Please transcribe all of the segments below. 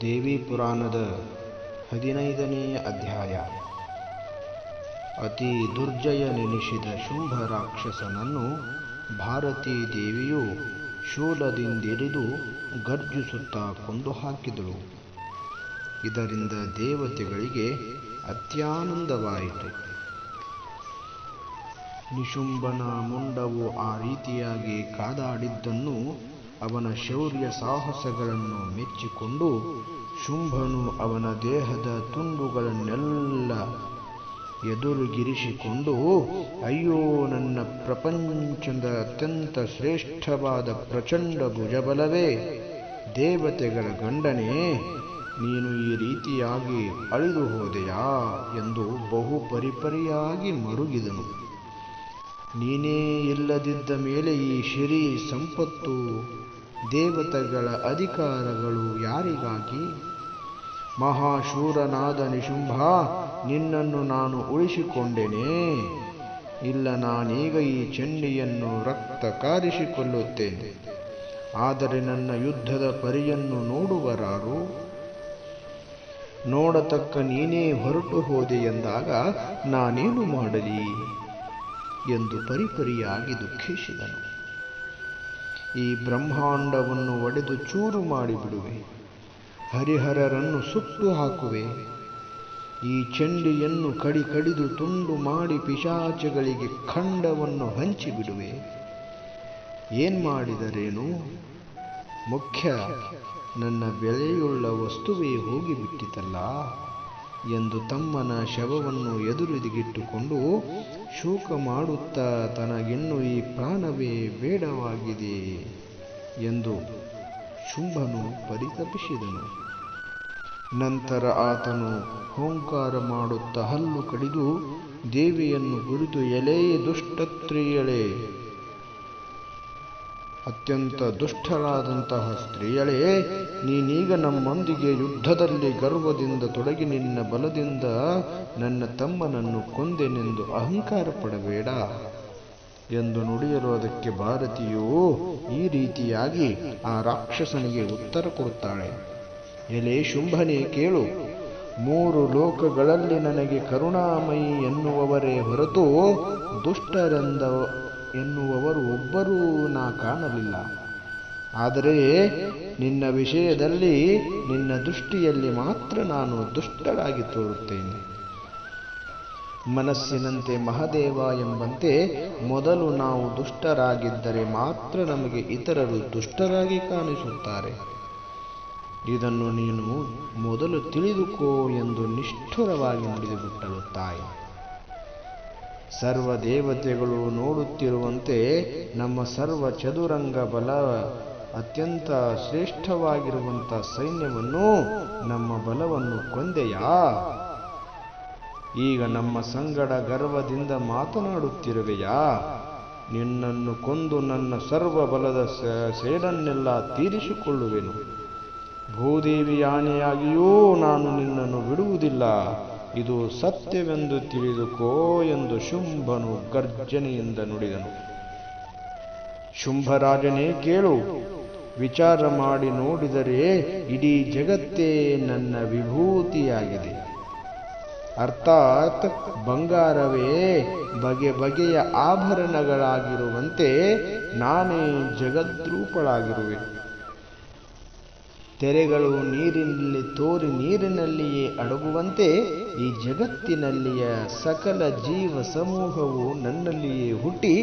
ದೇವಿ ಪುರಾಣದ ಹದಿನೈದನೆಯ ಅಧ್ಯಾಯ. ಅತಿ ದುರ್ಜಯನೆನಿಸಿದ ಶುಂಭ ರಾಕ್ಷಸನನ್ನು ಭಾರತೀ ದೇವಿಯು ಶೂಲದಿಂದಿರಿದು ಗರ್ಜಿಸುತ್ತಾ ಕೊಂದು ಹಾಕಿದಳು. ಇದರಿಂದ ದೇವತೆಗಳಿಗೆ ಅತ್ಯಾನಂದವಾಯಿತು. ನಿಶುಂಭನ ಮುಂಡವು ಆ ರೀತಿಯಾಗಿ ಕಾದಾಡಿದ್ದನ್ನು ಅವನ ಶೌರ್ಯ ಸಾಹಸಗಳನ್ನು ಮೆಚ್ಚಿಕೊಂಡು ಶುಂಭನು ಅವನ ದೇಹದ ತುಂಡುಗಳನ್ನೆಲ್ಲ ಎದುರುಗಿರಿಸಿಕೊಂಡು, ಅಯ್ಯೋ, ನನ್ನ ಪ್ರಪಂಚದ ಅತ್ಯಂತ ಶ್ರೇಷ್ಠವಾದ ಪ್ರಚಂಡ ಭುಜಬಲವೇ, ದೇವತೆಗಳ ಗಂಡನೇ, ನೀನು ಈ ರೀತಿಯಾಗಿ ಅಳಿದು ಹೋದೆಯಾ ಎಂದು ಬಹು ಪರಿಪರಿಯಾಗಿ ಮರುಗಿದನು. ನೀನೇ ಇಲ್ಲದಿದ್ದ ಮೇಲೆ ಈ ಶಿರಿ ಸಂಪತ್ತು ದೇವತೆಗಳ ಅಧಿಕಾರಗಳು ಯಾರಿಗಾಗಿ? ಮಹಾಶೂರನಾದ ನಿಶುಂಭ, ನಿನ್ನನ್ನು ನಾನು ಉಳಿಸಿಕೊಂಡೆನೆ. ಇಲ್ಲ, ನಾನೀಗ ಈ ಚಂಡಿಯನ್ನು ರಕ್ತ ಕಾರಿಸಿಕೊಳ್ಳುತ್ತೇನೆ ಆದರೆ ನನ್ನ ಯುದ್ಧದ ಪರಿಯನ್ನು ನೋಡುವರಾರು? ನೋಡತಕ್ಕ ನೀನೇ ಹೊರಟು ಹೋದೆ ಎಂದಾಗ ನಾನೇನು ಮಾಡಲಿ? ಎಂದು ಪರಿಪರಿಯಾಗಿ ದುಃಖಿಸಿದನು. ಈ ಬ್ರಹ್ಮಾಂಡವನ್ನು ಒಡೆದು ಚೂರು ಮಾಡಿಬಿಡುವೆ. ಹರಿಹರರನ್ನು ಸುಟ್ಟು ಹಾಕುವೆ. ಈ ಚಂಡಿಯನ್ನು ಕಡಿ ಕಡಿದು ತುಂಡು ಮಾಡಿ ಪಿಶಾಚಗಳಿಗೆ ಖಂಡವನ್ನು ಹಂಚಿಬಿಡುವೆ. ಏನು ಮಾಡಿದರೇನು? ಮುಖ್ಯ, ನನ್ನ ಬೆಲೆಯುಳ್ಳ ವಸ್ತುವೇ ಹೋಗಿಬಿಟ್ಟಿತಲ್ಲ? ಎಂದು ತಮ್ಮನ ಶವವನ್ನು ಎದುರಿಗಿಟ್ಟುಕೊಂಡು ಶೋಕ ಮಾಡುತ್ತಾ ತನಗಿನ್ನು ಈ ಪ್ರಾಣವೇ ಬೇಡವಾಗಿದೆ ಎಂದು ಶುಂಭನು ಪರಿತಪಿಸಿದನು. ನಂತರ ಆತನು ಹೋಂಕಾರ ಮಾಡುತ್ತಾ ಹಲ್ಲು ಕಡಿದು ದೇವಿಯನ್ನು ಕುರಿತು ಎಲೆ ದುಷ್ಟತ್ರಿಯಳೆ ಅತ್ಯಂತ ದುಷ್ಟರಾದಂತಹ ಸ್ತ್ರೀಯಳೇ, ನೀನೀಗ ನಮ್ಮೊಂದಿಗೆ ಯುದ್ಧದಲ್ಲಿ ಗರ್ವದಿಂದ ತೊಡಗಿ ನಿನ್ನ ಬಲದಿಂದ ನನ್ನ ತಮ್ಮನನ್ನು ಕೊಂದೆನೆಂದು ಅಹಂಕಾರ ಪಡಬೇಡ ಎಂದು ನುಡಿಯಲು ಅದಕ್ಕೆ ಭಾರತೀಯು ಈ ರೀತಿಯಾಗಿ ಆ ರಾಕ್ಷಸನಿಗೆ ಉತ್ತರ ಕೊಡುತ್ತಾಳೆ. ಎಲೆ ಶುಂಭನೇ ಕೇಳು, ಮೂರು ಲೋಕಗಳಲ್ಲಿ ನನಗೆ ಕರುಣಾಮಯಿ ಎನ್ನುವವರೇ ಹೊರತು ದುಷ್ಟರೆಂದ ಎನ್ನುವವರು ಒಬ್ಬರೂ ನಾ ಕಾಣಲಿಲ್ಲ. ಆದರೆ ನಿನ್ನ ವಿಷಯದಲ್ಲಿ, ನಿನ್ನ ದೃಷ್ಟಿಯಲ್ಲಿ ಮಾತ್ರ ನಾನು ದುಷ್ಟಳಾಗಿ ತೋರುತ್ತೇನೆ. ಮನಸ್ಸಿನಂತೆ ಮಹದೇವ ಎಂಬಂತೆ ಮೊದಲು ನಾವು ದುಷ್ಟರಾಗಿದ್ದರೆ ಮಾತ್ರ ನಮಗೆ ಇತರರು ದುಷ್ಟರಾಗಿ ಕಾಣಿಸುತ್ತಾರೆ. ಇದನ್ನು ನೀನು ಮೊದಲು ತಿಳಿದುಕೋ ಎಂದು ನಿಷ್ಠುರವಾಗಿ ನುಡಿದುಬಿಟ್ಟಳು ತಾಯಿ. ಸರ್ವ ದೇವತೆಗಳು ನೋಡುತ್ತಿರುವಂತೆ ನಮ್ಮ ಸರ್ವ ಚದುರಂಗ ಬಲ ಅತ್ಯಂತ ಶ್ರೇಷ್ಠವಾಗಿರುವಂಥ ಸೈನ್ಯವನ್ನು ನಮ್ಮ ಬಲವನ್ನು ಕೊಂದೆಯಾ? ಈಗ ನಮ್ಮ ಸಂಗಡ ಗರ್ವದಿಂದ ಮಾತನಾಡುತ್ತಿರುವೆಯಾ? ನಿನ್ನನ್ನು ಕೊಂದು ನನ್ನ ಸರ್ವ ಬಲದ ಸೇಡನ್ನೆಲ್ಲ ತೀರಿಸಿಕೊಳ್ಳುವೆನು. ಭೂದೇವಿ ಆನೆಯಾಗಿಯೂ ನಾನು ನಿನ್ನನ್ನು ಬಿಡುವುದಿಲ್ಲ. ಇದು ಸತ್ಯವೆಂದು ತಿಳಿದುಕೋ ಎಂದು ಶುಂಭನು ಗರ್ಜನೆಯಿಂದ ನುಡಿದನು. ಶುಂಭರಾಜನೇ ಕೇಳು, ವಿಚಾರ ಮಾಡಿ ನೋಡಿದರೆ ಇಡೀ ಜಗತ್ತೇ ನನ್ನ ವಿಭೂತಿಯಾಗಿದೆ. ಅರ್ಥಾತ್ ಬಂಗಾರವೇ ಬಗೆ ಬಗೆಯ ಆಭರಣಗಳಾಗಿರುವಂತೆ ನಾನೇ ಜಗದ್ರೂಪಳಾಗಿರುವೆ. ತೆರೆಗಳು ನೀರಿನಲ್ಲಿ ತೋರಿ ನೀರಿನಲ್ಲಿಯೇ ಅಡಗುವಂತೆ ಈ ಜಗತ್ತಿನಲ್ಲಿಯ ಸಕಲ ಜೀವ ಸಮೂಹವು ನನ್ನಲ್ಲಿಯೇ ಹುಟ್ಟಿ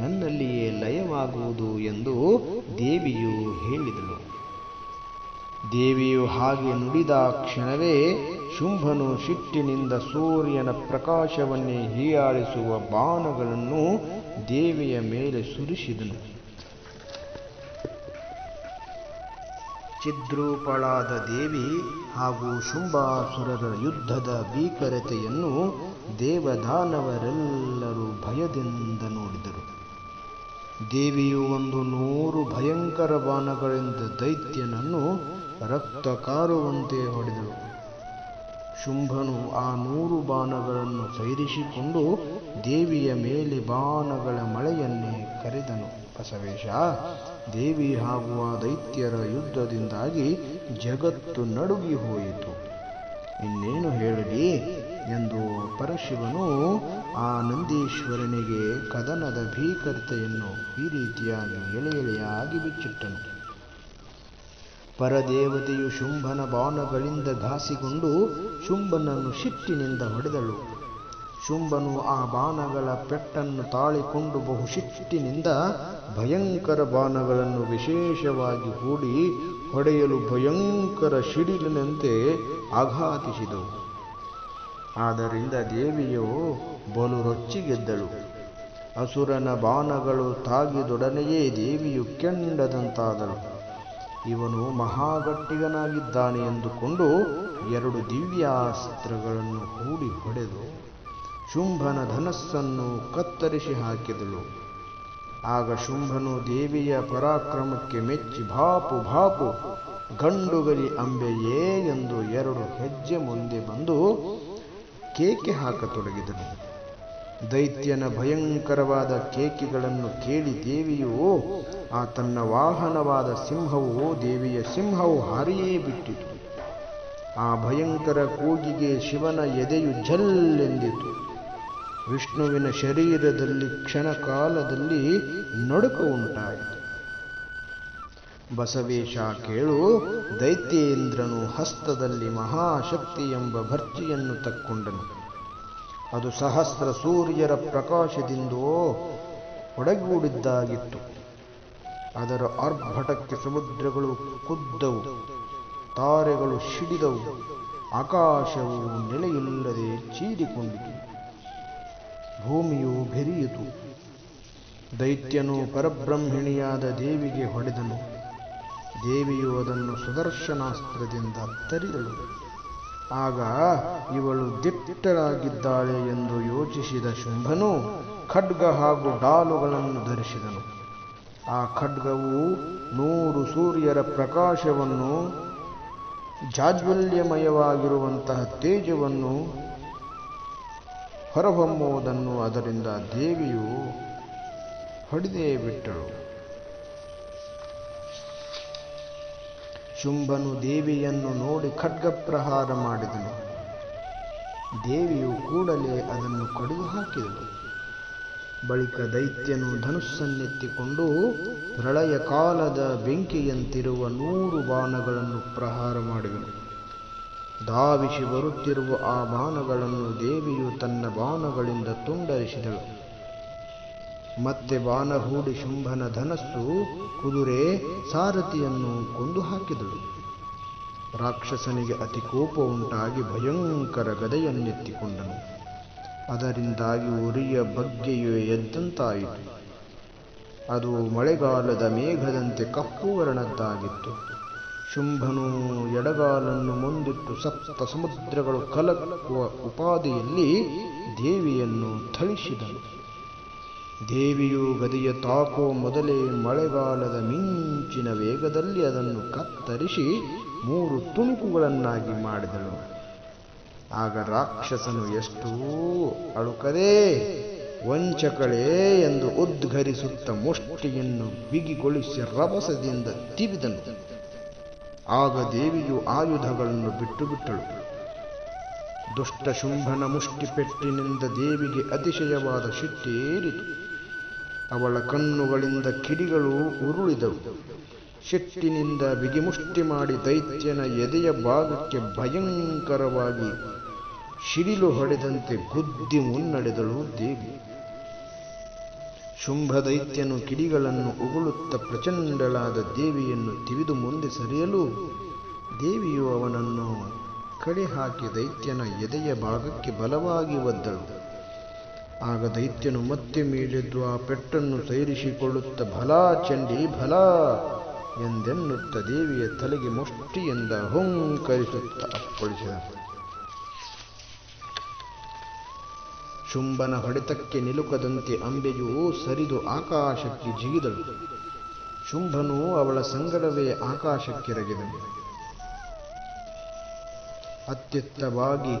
ನನ್ನಲ್ಲಿಯೇ ಲಯವಾಗುವುದು ಎಂದು ದೇವಿಯು ಹೇಳಿದಳು ದೇವಿಯು ಹಾಗೆ ನುಡಿದ ಕ್ಷಣವೇ ಶುಂಭನು ಶಿಟ್ಟಿನಿಂದ ಸೂರ್ಯನ ಪ್ರಕಾಶವನ್ನೇ ಹೀಯಾಳಿಸುವ ಬಾಣಗಳನ್ನು ದೇವಿಯ ಮೇಲೆ ಸುರಿಸಿದನು. ಚಿದ್ರೂಪಳಾದ ದೇವಿ ಹಾಗೂ ಶುಂಭಾಸುರರ ಯುದ್ಧದ ಭೀಕರತೆಯನ್ನು ದೇವದಾನವರೆಲ್ಲರೂ ಭಯದಿಂದ ನೋಡಿದರು. ದೇವಿಯು ಒಂದು ನೂರು ಭಯಂಕರ ಬಾಣಗಳಿಂದ ದೈತ್ಯನನ್ನು ರಕ್ತ ಕಾರುವಂತೆ ಹೊಡೆದಳು. ಶುಂಭನು ಆ ನೂರು ಬಾಣಗಳನ್ನು ಸೈರಿಸಿಕೊಂಡು ದೇವಿಯ ಮೇಲೆ ಬಾಣಗಳ ಮಳೆಯನ್ನೇ ಕರೆದನು. ಬಸವೇಶ, ದೇವಿ ಹಾಗೂ ದೈತ್ಯರ ಯುದ್ಧದಿಂದಾಗಿ ಜಗತ್ತು ನಡುಗಿ ಹೋಯಿತು. ಇನ್ನೇನು ಹೇಳಲಿ ಎಂದು ಪರಶಿವನು ಆ ನಂದೀಶ್ವರನಿಗೆ ಕದನದ ಭೀಕರತೆಯನ್ನು ಈ ರೀತಿಯಾಗಿ ಎಳೆ ಎಳೆಯಾಗಿ ಬಿಚ್ಚಿಟ್ಟನು. ಪರದೇವತೆಯು ಶುಂಭನ ಬಾಣಗಳಿಂದ ಘಾಸಿಕೊಂಡು ಶುಂಭನನ್ನು ಶಿಟ್ಟಿನಿಂದ ಹೊಡೆದಳು. ಶುಂಭನು ಆ ಬಾಣಗಳ ಪೆಟ್ಟನ್ನು ತಾಳಿಕೊಂಡು ಬಹು ಶಿಟ್ಟಿನಿಂದ ಭಯಂಕರ ಬಾಣಗಳನ್ನು ವಿಶೇಷವಾಗಿ ಹೂಡಿ ಹೊಡೆಯಲು ಭಯಂಕರ ಶಿಡಿಲಿನಂತೆ ಆಘಾತಿಸಿದವು. ಆದ್ದರಿಂದ ದೇವಿಯು ಬಲು ರೊಚ್ಚಿಗೆದ್ದಳು ಅಸುರನ ಬಾಣಗಳು ತಾಗಿದೊಡನೆಯೇ ದೇವಿಯು ಕೆಂಡದಂತಾದಳು. ಇವನು ಮಹಾಗಟ್ಟಿಗನಾಗಿದ್ದಾನೆ ಎಂದುಕೊಂಡು ಎರಡು ದಿವ್ಯಾಸ್ತ್ರಗಳನ್ನು ಹೂಡಿ ಹೊಡೆದು ಶುಂಭನ ಧನಸ್ಸನ್ನು ಕತ್ತರಿಸಿ ಹಾಕಿದಳು. ಆಗ ಶುಂಭನು ದೇವಿಯ ಪರಾಕ್ರಮಕ್ಕೆ ಮೆಚ್ಚಿ ಭಾಪು ಭಾಪು ಗಂಡುಗಲಿ ಅಂಬೆಯೇ ಎಂದು ಎರಡು ಹೆಜ್ಜೆ ಮುಂದೆ ಬಂದು ಕೇಕೆ ಹಾಕತೊಡಗಿದನು. ದೈತ್ಯನ ಭಯಂಕರವಾದ ಕೇಕೆಗಳನ್ನು ಕೇಳಿ ದೇವಿಯು, ಆ ತನ್ನ ವಾಹನವಾದ ಸಿಂಹವು ದೇವಿಯ ಸಿಂಹವು ಹಾರಿಯೇ ಬಿಟ್ಟಿತು. ಆ ಭಯಂಕರ ಕೂಗಿಗೆ ಶಿವನ ಎದೆಯು ಝಲ್ಲೆಂದಿತು ವಿಷ್ಣುವಿನ ಶರೀರದಲ್ಲಿ ಕ್ಷಣಕಾಲದಲ್ಲಿ ನಡುಕ ಉಂಟಾಯಿತು. ಬಸವೇಶ ಕೇಳು, ದೈತ್ಯೇಂದ್ರನು ಹಸ್ತದಲ್ಲಿ ಮಹಾಶಕ್ತಿ ಎಂಬ ಭರ್ಜಿಯನ್ನು ತಕ್ಕೊಂಡನು. ಅದು ಸಹಸ್ರ ಸೂರ್ಯರ ಪ್ರಕಾಶದಿಂದೋ ಒಡಗೂಡಿದ್ದಾಗಿತ್ತು. ಅದರ ಅರ್ಭಟಕ್ಕೆ ಸಮುದ್ರಗಳು ಕುದ್ದವು, ತಾರೆಗಳು ಸಿಡಿದವು, ಆಕಾಶವು ನೆಲೆಯಿಲ್ಲದೆ ಚೀರಿಕೊಂಡಿತು. ಭೂಮಿಯು ಬೆರಿಯಿತು. ದೈತ್ಯನು ಪರಬ್ರಹ್ಮಿಣಿಯಾದ ದೇವಿಗೆ ಹೊಡೆದನು. ದೇವಿಯು ಅದನ್ನು ಸುದರ್ಶನಾಸ್ತ್ರದಿಂದ ತರಿದಳು. ಆಗ ಇವಳು ದಿಟ್ಟರಾಗಿದ್ದಾಳೆ ಎಂದು ಯೋಚಿಸಿದ ಶುಂಭನು ಖಡ್ಗ ಹಾಗೂ ಡಾಲುಗಳನ್ನು ಧರಿಸಿದನು. ಆ ಖಡ್ಗವು ನೂರು ಸೂರ್ಯರ ಪ್ರಕಾಶವನ್ನು, ಜಾಜ್ವಲ್ಯಮಯವಾಗಿರುವಂತಹ ತೇಜವನ್ನು ಹೊರಹೊಮ್ಮುವುದನ್ನು ಅದರಿಂದ ದೇವಿಯು ಹೊಡೆದೇ ಬಿಟ್ಟಳು. ಶುಂಭನು ದೇವಿಯನ್ನು ನೋಡಿ ಖಡ್ಗಪ್ರಹಾರ ಮಾಡಿದನು. ದೇವಿಯು ಕೂಡಲೇ ಅದನ್ನು ಕಡಿದು ಹಾಕಿದಳು. ಬಳಿಕ ದೈತ್ಯನು ಧನುಸ್ಸನ್ನೆತ್ತಿಕೊಂಡು ಪ್ರಳಯ ಕಾಲದ ಬೆಂಕಿಯಂತಿರುವ ನೂರು ಬಾಣಗಳನ್ನು ಪ್ರಹಾರ ಮಾಡಿದನು. ಧಾವಿಸಿ ಬರುತ್ತಿರುವ ಆ ಬಾಣಗಳನ್ನು ದೇವಿಯು ತನ್ನ ಬಾಣಗಳಿಂದ ತುಂಡರಿಸಿದಳು. ಮತ್ತೆ ಬಾಣ ಹೂಡಿ ಶುಂಭನ ಧನಸ್ಸು, ಕುದುರೆ, ಸಾರಥಿಯನ್ನು ಕೊಂದು ಹಾಕಿದಳು. ರಾಕ್ಷಸನಿಗೆ ಅತಿ ಕೋಪ ಉಂಟಾಗಿ ಭಯಂಕರ ಗದೆಯನ್ನೆತ್ತಿಕೊಂಡನು. ಅದರಿಂದಾಗಿ ಉರಿಯ ಬಗ್ಗೆಯೇ ಎದ್ದಂತಾಯಿತು. ಅದು ಮಳೆಗಾಲದ ಮೇಘದಂತೆ ಕಪ್ಪು ವರ್ಣದ್ದಾಗಿತ್ತು ಶುಂಭನು ಎಡಗಾಲನ್ನು ಮುಂದಿಟ್ಟು ಸಪ್ತ ಸಮುದ್ರಗಳು ಕಲಕುವ ಉಪಾದಿಯಲ್ಲಿ ದೇವಿಯನ್ನು ಥಳಿಸಿದನು. ದೇವಿಯು ಗದಿಯ ತಾಕೋ ಮೊದಲೇ ಮಳೆಗಾಲದ ಮಿಂಚಿನ ವೇಗದಲ್ಲಿ ಅದನ್ನು ಕತ್ತರಿಸಿ ಮೂರು ತುಣುಕುಗಳನ್ನಾಗಿ ಮಾಡಿದಳು. ಆಗ ರಾಕ್ಷಸನು ಎಷ್ಟೂ ಅಳುಕದೇ, ವಂಚಕಳೇ ಎಂದು ಉದ್ಘರಿಸುತ್ತ ಮುಷ್ಟಿಯನ್ನು ಬಿಗಿಗೊಳಿಸಿ ರಭಸದಿಂದ ತಿವಿದನು. ಆಗ ದೇವಿಯು ಆಯುಧಗಳನ್ನು ಬಿಟ್ಟು ಬಿಟ್ಟಳು. ದುಷ್ಟ ಶುಂಭನ ಮುಷ್ಟಿಪೆಟ್ಟಿನಿಂದ ದೇವಿಗೆ ಅತಿಶಯವಾದ ಶಿಟ್ಟೇರಿತು ಅವಳ ಕಣ್ಣುಗಳಿಂದ ಕಿಡಿಗಳು ಉರುಳಿದವು. ಶಿಟ್ಟಿನಿಂದ ಬಿಗಿಮುಷ್ಟಿ ಮಾಡಿ ದೈತ್ಯನ ಎದೆಯ ಭಾಗಕ್ಕೆ ಭಯಂಕರವಾಗಿ ಶಿಡಿಲು ಹೊಡೆದಂತೆ ಗುದ್ದಿ ಮುನ್ನಡೆದಳು ದೇವಿ. ಶುಂಭ ದೈತ್ಯನು ಕಿಡಿಗಳನ್ನು ಉಗುಳುತ್ತ ಪ್ರಚಂಡಳಾದ ದೇವಿಯನ್ನು ತಿವಿದು ಮುಂದೆ ಸರಿಯಲು ದೇವಿಯು ಅವನನ್ನು ಕಡೆ ಹಾಕಿ ದೈತ್ಯನ ಎದೆಯ ಭಾಗಕ್ಕೆ ಬಲವಾಗಿ ಒದ್ದಳು. ಆಗ ದೈತ್ಯನು ಮತ್ತೆ ಮೇಲೆದ್ದು ಆ ಪೆಟ್ಟನ್ನು ಸೈರಿಸಿಕೊಳ್ಳುತ್ತ ಭಲಾ ಚಂಡಿ, ಭಲಾ! ಎಂದೆನ್ನುತ್ತ ದೇವಿಯ ತಲೆಗೆ ಮುಷ್ಟಿಯಿಂದ ಹುಂಕರಿಸುತ್ತ ಅಪ್ಪಳಿಸಿದ ಶುಂಭನ ಹೊಡೆತಕ್ಕೆ ನಿಲುಕದಂತೆ ಅಂಬೆಯು ಸರಿದು ಆಕಾಶಕ್ಕೆ ಜಿಗಿದಳು. ಶುಂಭನು ಅವಳ ಸಂಗಡವೇ ಆಕಾಶಕ್ಕೆರಗಿದನು. ಅತ್ಯುತ್ತವಾಗಿ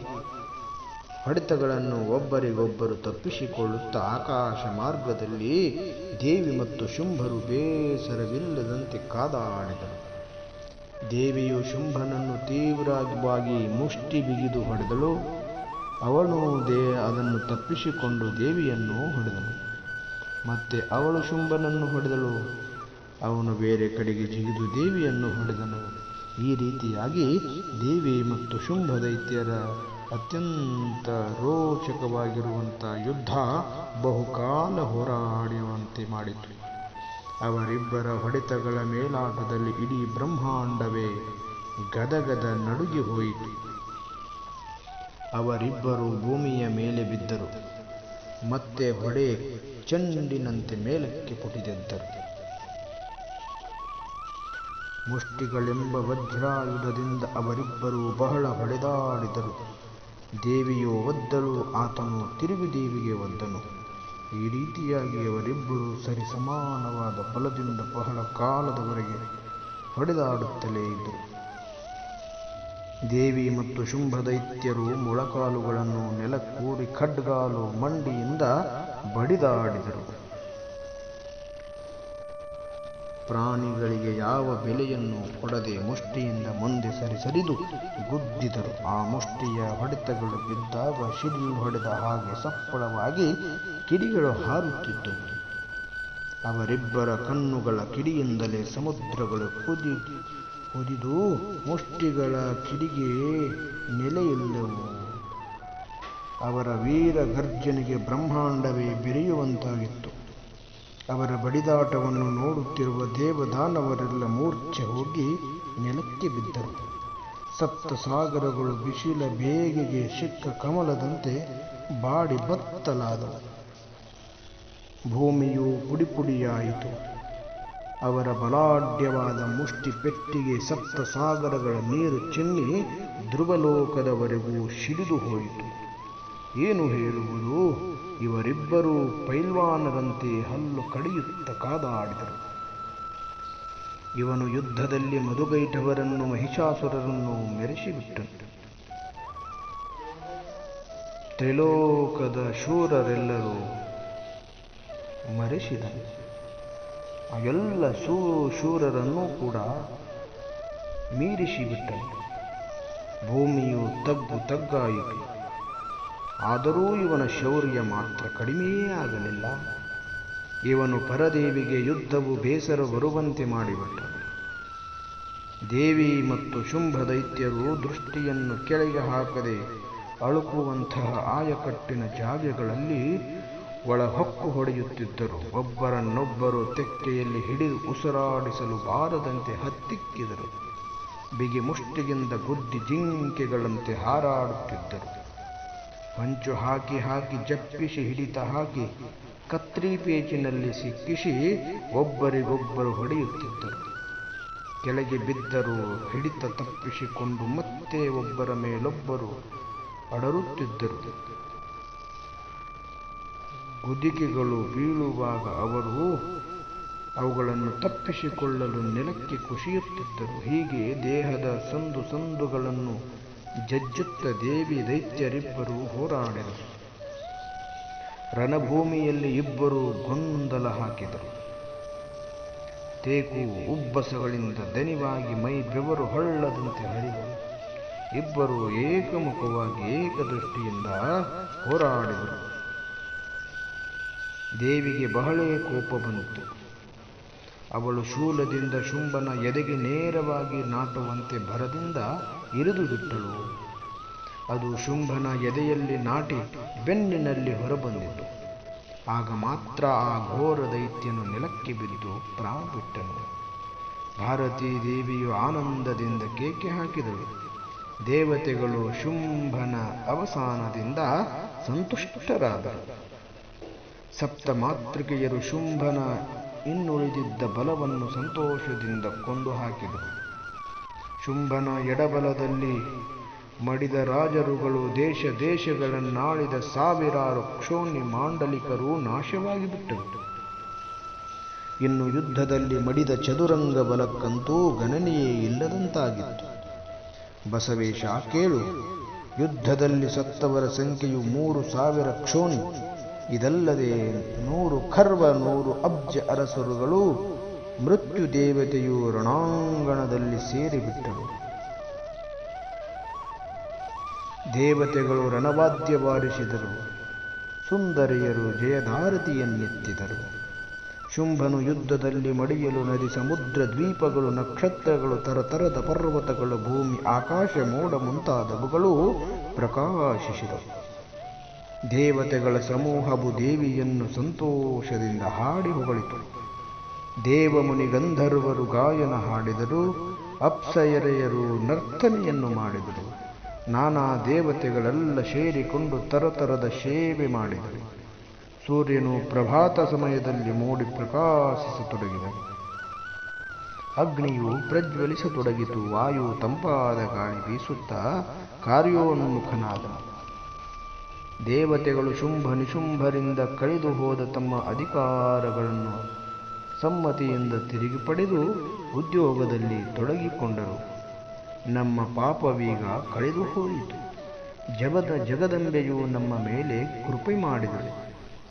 ಹೊಡೆತಗಳನ್ನು ಒಬ್ಬರಿಗೊಬ್ಬರು ತಪ್ಪಿಸಿಕೊಳ್ಳುತ್ತಾ ಆಕಾಶ ಮಾರ್ಗದಲ್ಲಿ ದೇವಿ ಮತ್ತು ಶುಂಭರು ಬೇಸರವಿಲ್ಲದಂತೆ ಕಾದಾಡಿದರು. ದೇವಿಯು ಶುಂಭನನ್ನು ತೀವ್ರವಾಗಿ ಮುಷ್ಟಿ ಬಿಗಿದು ಹೊಡೆದಳು. ಅವನು ದೇ ಅದನ್ನು ತಪ್ಪಿಸಿಕೊಂಡು ದೇವಿಯನ್ನು ಹೊಡೆದನು ಮತ್ತೆ ಅವಳು ಶುಂಭನನ್ನು ಹೊಡೆದಳು. ಅವನು ಬೇರೆ ಕಡೆಗೆ ಜಿಗಿದು ದೇವಿಯನ್ನು ಹೊಡೆದನು. ಈ ರೀತಿಯಾಗಿ ದೇವಿ ಮತ್ತು ಶುಂಭ ದೈತ್ಯರ ಅತ್ಯಂತ ರೋಚಕವಾಗಿರುವಂಥ ಯುದ್ಧ ಬಹುಕಾಲ ಹೋರಾಡುವಂತೆ ಮಾಡಿತು. ಅವರಿಬ್ಬರ ಹೊಡೆತಗಳ ಮೇಲಾಟದಲ್ಲಿ ಇಡೀ ಬ್ರಹ್ಮಾಂಡವೇ ಗದಗದ ನಡುಗಿ ಹೋಯಿತು. ಅವರಿಬ್ಬರು ಭೂಮಿಯ ಮೇಲೆ ಬಿದ್ದರು. ಮತ್ತೆ ಹೊಡೆ ಚೆಂಡಿನಂತೆ ಮೇಲಕ್ಕೆ ಪುಟಿದೆದ್ದರು ಮುಷ್ಟಿಗಳೆಂಬ ವಜ್ರಾಯುಧದಿಂದ ಅವರಿಬ್ಬರು ಬಹಳ ಹೊಡೆದಾಡಿದರು. ದೇವಿಯು ಒದ್ದಳು, ಆತನು ತಿರುಗಿ ದೇವಿಗೆ ಒದ್ದನು. ಈ ರೀತಿಯಾಗಿ ಅವರಿಬ್ಬರು ಸರಿಸಮಾನವಾದ ಬಲದಿಂದ ಬಹಳ ಕಾಲದವರೆಗೆ ಹೊಡೆದಾಡುತ್ತಲೇ ಇದ್ದರು. ದೇವಿ ಮತ್ತು ಶುಂಭ ದೈತ್ಯರು ಮೊಳಕಾಲುಗಳನ್ನು ನೆಲಕ್ಕೂರಿ ಖಡ್ಗಾಲು ಮಂಡಿಯಿಂದ ಬಡಿದಾಡಿದರು. ಪ್ರಾಣಿಗಳಿಗೆ ಯಾವ ಬೆಲೆಯನ್ನು ಕೊಡದೆ ಮುಷ್ಟಿಯಿಂದ ಮುಂದೆ ಸರಿ ಸರಿದು ಗುದ್ದಿದರು. ಆ ಮುಷ್ಟಿಯ ಹೊಡೆತಗಳು ಬಿದ್ದಾಗ ಶಿಡಿಲು ಹೊಡೆದ ಹಾಗೆ ಸಪ್ಪಳವಾಗಿ ಕಿಡಿಗಳು ಹಾರುತ್ತಿದ್ದವು. ಅವರಿಬ್ಬರ ಕಣ್ಣುಗಳ ಕಿಡಿಯಿಂದಲೇ ಸಮುದ್ರಗಳು ಕುದಿ ಕುದಿದು ಮುಷ್ಟಿಗಳ ಕಿಡಿಗೆ ನೆಲೆಯಿಲ್ಲವು. ಅವರ ವೀರ ಗರ್ಜನೆಗೆ ಬ್ರಹ್ಮಾಂಡವೇ ಬೆರೆಯುವಂತಾಗಿತ್ತು. ಅವರ ಬಡಿದಾಟವನ್ನು ನೋಡುತ್ತಿರುವ ದೇವದಾನವರೆಲ್ಲ ಮೂರ್ಛೆ ಹೋಗಿ ನೆಲಕ್ಕೆ ಬಿದ್ದರು. ಸಪ್ತ ಸಾಗರಗಳು ಬಿಸಿಲ ಬೇಗೆಗೆ ಸಿಕ್ಕ ಕಮಲದಂತೆ ಬಾಡಿ ಬತ್ತಲಾದವು ಭೂಮಿಯು ಪುಡಿಪುಡಿಯಾಯಿತು. ಅವರ ಬಲಾಢ್ಯವಾದ ಮುಷ್ಟಿ ಪೆಟ್ಟಿಗೆ ಸಪ್ತ ಸಾಗರಗಳ ನೀರು ಚೆನ್ನಿ ಧ್ರುವಲೋಕದವರೆಗೂ ಸಿಡಿದು ಹೋಯಿತು. ಏನು ಹೇಳುವುದು? ಇವರಿಬ್ಬರೂ ಪೈಲ್ವಾನರಂತೆ ಹಲ್ಲು ಕಡಿಯುತ್ತ ಕಾದಾಡಿದರು. ಇವನು ಯುದ್ಧದಲ್ಲಿ ಮಧುಗೈಟವರನ್ನು ಮಹಿಷಾಸುರರನ್ನು ಮೆರೆಸಿಬಿಟ್ಟನು. ತ್ರಿಲೋಕದ ಶೂರರೆಲ್ಲರೂ ಮರೆಸಿದನು ಎಲ್ಲ ಶೂ ಶೂರರನ್ನೂ ಕೂಡ ಮೀರಿಸಿಬಿಟ್ಟನು ಭೂಮಿಯು ತಗ್ಗು ತಗ್ಗಾಯಿತು. ಆದರೂ ಇವನ ಶೌರ್ಯ ಮಾತ್ರ ಕಡಿಮೆಯೇ ಆಗಲಿಲ್ಲ. ಇವನು ಪರದೇವಿಗೆ ಯುದ್ಧವು ಬೇಸರ ಬರುವಂತೆ ಮಾಡಿಬಿಟ್ಟನು. ದೇವಿ ಮತ್ತು ಶುಂಭ ದೈತ್ಯರು ದೃಷ್ಟಿಯನ್ನು ಕೆಳಗೆ ಹಾಕದೆ ಅಳುಕುವಂತಹ ಆಯಕಟ್ಟಿನ ಜಾಗೆಗಳಲ್ಲಿ ಒಳಹೊಕ್ಕು ಹೊಡೆಯುತ್ತಿದ್ದರು. ಒಬ್ಬರನ್ನೊಬ್ಬರು ತೆಕ್ಕೆಯಲ್ಲಿ ಹಿಡಿದು ಉಸಿರಾಡಿಸಲು ಬಾರದಂತೆ ಹತ್ತಿಕ್ಕಿದರು. ಬಿಗಿ ಮುಷ್ಟಿಯಿಂದ ಗುದ್ದಿ ಜಿಂಕೆಗಳಂತೆ ಹಾರಾಡುತ್ತಿದ್ದರು. ಹಂಚು ಹಾಕಿ ಹಾಕಿ ಜಪ್ಪಿಸಿ ಹಿಡಿತ ಹಾಕಿ ಕತ್ರಿ ಪೇಚಿನಲ್ಲಿ ಸಿಕ್ಕಿಸಿ ಒಬ್ಬರಿಗೊಬ್ಬರು ಹೊಡೆಯುತ್ತಿದ್ದರು. ಕೆಳಗೆ ಬಿದ್ದರು ಹಿಡಿತ ತಪ್ಪಿಸಿಕೊಂಡು ಮತ್ತೆ ಒಬ್ಬರ ಮೇಲೊಬ್ಬರು ಅಡರುತ್ತಿದ್ದರು. ಗುದಿಗೆಗಳು ಬೀಳುವಾಗ ಅವರು ಅವುಗಳನ್ನು ತಪ್ಪಿಸಿಕೊಳ್ಳಲು ನೆಲಕ್ಕೆ ಕುಸಿಯುತ್ತಿದ್ದರು. ಹೀಗೆ ದೇಹದ ಸಂದು ಸಂದುಗಳನ್ನು ಜಜ್ಜುತ್ತ ದೇವಿ ದೈತ್ಯರಿಬ್ಬರು ಹೋರಾಡಿದರು. ರಣಭೂಮಿಯಲ್ಲಿ ಇಬ್ಬರು ಗೊಂದಲ ಹಾಕಿದರು. ತೇಕು ಉಬ್ಬಸಗಳಿಂದ ದನಿವಾಗಿ ಮೈ ಬೆವರು ಹೊಳ್ಳದಂತೆ ಹರಿದರು ಇಬ್ಬರು ಏಕಮುಖವಾಗಿ ಏಕದೃಷ್ಟಿಯಿಂದ ಹೋರಾಡಿದರು. ದೇವಿಗೆ ಬಹಳೇ ಕೋಪ ಬಂತು. ಅವಳು ಶೂಲದಿಂದ ಶುಂಭನ ಎದೆಗೆ ನೇರವಾಗಿ ನಾಟುವಂತೆ ಭರದಿಂದ ಇರಿದು ಬಿಟ್ಟಳು ಅದು ಶುಂಭನ ಎದೆಯಲ್ಲಿ ನಾಟಿ ಬೆನ್ನಿನಲ್ಲಿ ಹೊರಬಂದಿತು. ಆಗ ಮಾತ್ರ ಆ ಘೋರ ದೈತ್ಯನು ನೆಲಕ್ಕೆ ಬಿದ್ದು ಪ್ರಾಣ ಬಿಟ್ಟನು. ಭಾರತೀ ದೇವಿಯು ಆನಂದದಿಂದ ಕೇಕೆ ಹಾಕಿದಳು. ದೇವತೆಗಳು ಶುಂಭನ ಅವಸಾನದಿಂದ ಸಂತುಷ್ಟರಾದರು. ಸಪ್ತ ಮಾತೃಕೆಯರು ಶುಂಭನ ಇನ್ನುಳಿದಿದ್ದ ಬಲವನ್ನು ಸಂತೋಷದಿಂದ ಕೊಂದು ಹಾಕಿದರು ಶುಂಭನ ಎಡಬಲದಲ್ಲಿ ಮಡಿದ ರಾಜರುಗಳು ದೇಶ ದೇಶಗಳನ್ನಾಳಿದ ಸಾವಿರಾರು ಕ್ಷೋಣಿ ಮಾಂಡಲಿಕರು ನಾಶವಾಗಿ ಬಿಟ್ಟರು ಇನ್ನು ಯುದ್ಧದಲ್ಲಿ ಮಡಿದ ಚದುರಂಗ ಬಲಕ್ಕಂತೂ ಗಣನೆಯೇ ಇಲ್ಲದಂತಾಗಿತ್ತು. ಬಸವೇಶ, ಕೇಳು, ಯುದ್ಧದಲ್ಲಿ ಸತ್ತವರ ಸಂಖ್ಯೆಯು ಮೂರು ಸಾವಿರ ಕ್ಷೋಣಿ. ಇದಲ್ಲದೆ ನೂರು ಖರ್ವ, ನೂರು ಅಬ್ಜ ಅರಸರುಗಳು ಮೃತ್ಯು ದೇವತೆಯು ರಣಾಂಗಣದಲ್ಲಿ ಸೇರಿಬಿಟ್ಟರು. ದೇವತೆಗಳು ರಣವಾದ್ಯ ಬಾರಿಸಿದರು. ಸುಂದರಿಯರು ಜಯಧಾರತಿಯನ್ನೆತ್ತಿದರು ಶುಂಭನು ಯುದ್ಧದಲ್ಲಿ ಮಡಿಯಲು ನದಿ, ಸಮುದ್ರ, ದ್ವೀಪಗಳು, ನಕ್ಷತ್ರಗಳು, ತರತರದ ಪರ್ವತಗಳು, ಭೂಮಿ, ಆಕಾಶ, ಮೋಡ ಮುಂತಾದವುಗಳು ಪ್ರಕಾಶಿಸಿದವು. ದೇವತೆಗಳ ಸಮೂಹವು ದೇವಿಯನ್ನು ಸಂತೋಷದಿಂದ ಹಾಡಿ ಹೊಗಳಿತು. ದೇವಮುನಿ ಗಂಧರ್ವರು ಗಾಯನ ಹಾಡಿದರು, ಅಪ್ಸಯರೆಯರು ನರ್ತನೆಯನ್ನು ಮಾಡಿದರು, ನಾನಾ ದೇವತೆಗಳೆಲ್ಲ ಸೇರಿಕೊಂಡು ತರತರದ ಸೇವೆ ಮಾಡಿದರು. ಸೂರ್ಯನು ಪ್ರಭಾತ ಸಮಯದಲ್ಲಿ ಮೂಡಿ ಪ್ರಕಾಶಿಸತೊಡಗಿದನು. ಅಗ್ನಿಯು ಪ್ರಜ್ವಲಿಸತೊಡಗಿತು, ವಾಯು ತಂಪಾದ ಗಾಳಿ ಬೀಸುತ್ತಾ ಕಾರ್ಯೋನ್ಮುಖನಾದನು. ದೇವತೆಗಳು ಶುಂಭ ನಿಶುಂಭರಿಂದ ಕಳೆದು ಹೋದ ತಮ್ಮ ಅಧಿಕಾರಗಳನ್ನು ಸಮ್ಮತಿಯಿಂದ ತಿರುಗಿ ಪಡೆದು ಉದ್ಯೋಗದಲ್ಲಿ ತೊಡಗಿಕೊಂಡರು. ನಮ್ಮ ಪಾಪವೀಗ ಕಳೆದು ಹೋಯಿತು. ಜಗದ ಜಗದಂಬೆಯು ನಮ್ಮ ಮೇಲೆ ಕೃಪೆ ಮಾಡಿದಳು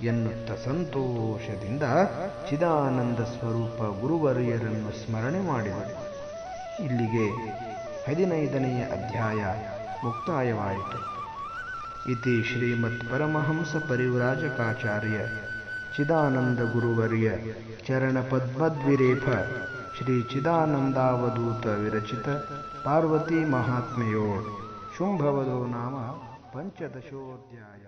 ಎನ್ನುತ್ತ ಸಂತೋಷದಿಂದ ಚಿದಾನಂದ ಸ್ವರೂಪ ಗುರುವರಿಯರನ್ನು ಸ್ಮರಣೆ ಮಾಡಿದರು ಇಲ್ಲಿಗೆ ಹದಿನೈದನೆಯ ಅಧ್ಯಾಯ ಮುಕ್ತಾಯವಾಯಿತು. इति श्रीमत्परमहंस परिव्राजकाचार्य चिदानन्दगुरुवर्य चरणपद्मद्विरेफ श्रीचिदानन्दावधूतविरचित पार्वतीमाहात्म्यो शुम्भवदो नाम पञ्चदशोऽध्याय।